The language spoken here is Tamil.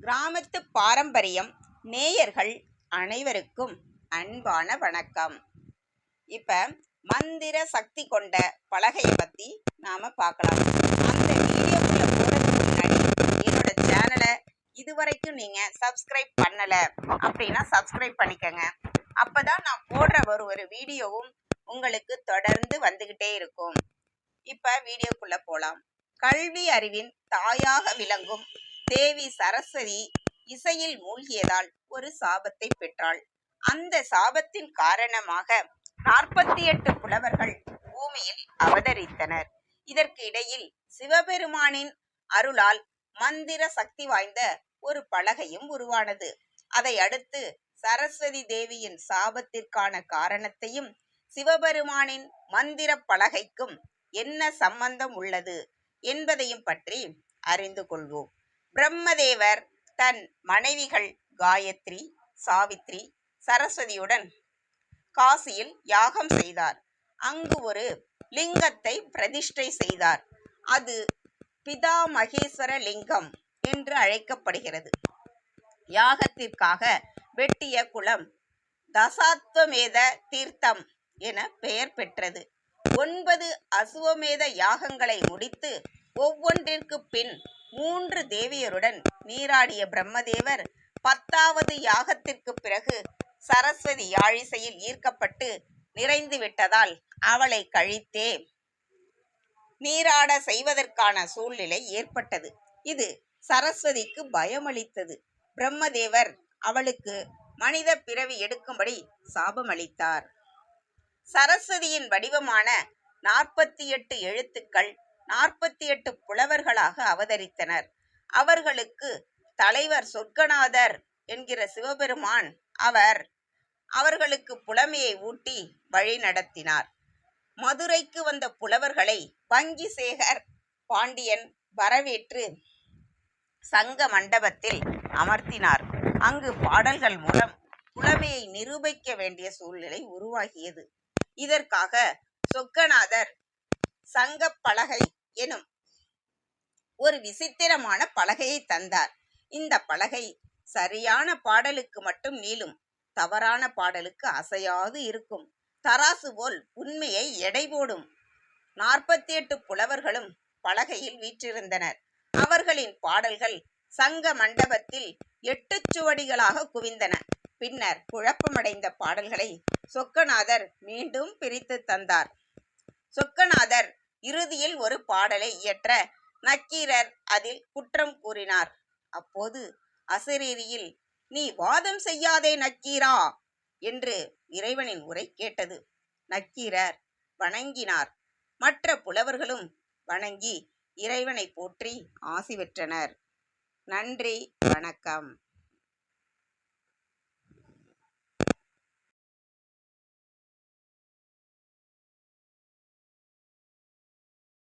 கிராமத்து பாரம்பரியம் நேயர்கள் அனைவருக்கும் அன்பான வணக்கம். இப்ப மந்திர சக்தி கொண்ட பலகையை பத்தி நாம பார்க்கலாம். அந்த வீடியோக்குள்ள போறதுக்கு முன்னாடி என்னோட சேனலை இதுவரைக்கும் நீங்க சப்ஸ்கிரைப் பண்ணல அப்படின்னா சப்ஸ்கிரைப் பண்ணிக்கங்க. அப்பதான் நான் போடுற ஒரு ஒரு வீடியோவும் உங்களுக்கு தொடர்ந்து வந்துகிட்டே இருக்கும். இப்ப வீடியோக்குள்ள போலாம். கல்வி அறிவின் தாயாக விளங்கும் தேவி சரஸ்வதி இசையில் மூழ்கியதால் ஒரு சாபத்தை பெற்றாள். அந்த சாபத்தின் காரணமாக நாற்பத்தி எட்டு புலவர்கள் பூமியில் அவதரித்தனர். இதற்கு இடையில் சிவபெருமானின் அருளால் மந்திர சக்தி வாய்ந்த ஒரு பலகையும் உருவானது. அதை அடுத்து சரஸ்வதி தேவியின் சாபத்திற்கான காரணத்தையும் சிவபெருமானின் மந்திர பலகைக்கும் என்ன சம்பந்தம் உள்ளது என்பதையும் பற்றி அறிந்து கொள்வோம். பிரம்மதேவர் தன் மனைவிகள் காயத்ரி சாவித்ரி சரஸ்வதியுடன் காசியில் யாகம் செய்தார். அங்கு ஒரு லிங்கத்தை பிரதிஷ்டை செய்தார். அது பிதா மகேஸ்வர லிங்கம் என்று அழைக்கப்படுகிறது. யாகத்திற்காக வெட்டிய குளம் தசாத்வமேத தீர்த்தம் என பெயர் பெற்றது. ஒன்பது அசுவமேத யாகங்களை முடித்து ஒவ்வொன்றிற்கு பின் மூன்று தேவியருடன் நீராடிய பிரம்மதேவர் பத்தாவது யாகத்திற்கு பிறகு சரஸ்வதி யாழிசையில் ஈர்க்கப்பட்டு நிறைந்து விட்டதால் அவளை கழித்தே நீராட செய்வதற்கான சூழ்நிலை ஏற்பட்டது. இது சரஸ்வதிக்கு பயமளித்தது. பிரம்மதேவர் அவளுக்கு மனித பிறவி எடுக்கும்படி சாபமளித்தார். சரஸ்வதியின் வடிவமான நாற்பத்தி எட்டு எழுத்துக்கள் நாற்பத்தி எட்டு புலவர்களாக அவதரித்தனர். அவர்களுக்கு தலைவர் சொர்க்கநாதர் என்கிற சிவபெருமான் அவர் அவர்களுக்கு புலமையை ஊட்டி வழி நடத்தினார். மதுரைக்கு வந்த புலவர்களை பங்கிசேகர் பாண்டியன் வரவேற்று சங்க மண்டபத்தில் அமர்த்தினார். அங்கு பாடல்கள் மூலம் புலமையை நிரூபிக்க வேண்டிய சூழ்நிலை உருவாகியது. இதற்காக சொக்கநாதர் சங்க பலகை எனும் ஒரு விசித்திரமான பலகையை தந்தார். இந்த பலகை சரியான பாடலுக்கு மட்டும் நீளும். தவறான பாடலுக்கு அசையாது இருக்கும். தராசு போல் உண்மையை எடை போடும். நாற்பத்தி எட்டு புலவர்களும் பலகையில் வீற்றிருந்தனர். அவர்களின் பாடல்கள் சங்க மண்டபத்தில் எட்டு சுவடிகளாக குவிந்தன. பின்னர் குழப்பமடைந்த பாடல்களை சொக்கநாதர் மீண்டும் பிரித்து தந்தார். சொக்கநாதர் இறுதியில் ஒரு பாடலை இயற்ற நக்கீரர் அதில் குற்றம் கூறினார். அப்போது அசரீரியில் நீ வாதம் செய்யாதே நக்கீரா என்று இறைவனின் உரை கேட்டது. நக்கீரர் வணங்கினார். மற்ற புலவர்களும் வணங்கி இறைவனை போற்றி ஆசி பெற்றனர். நன்றி வணக்கம்.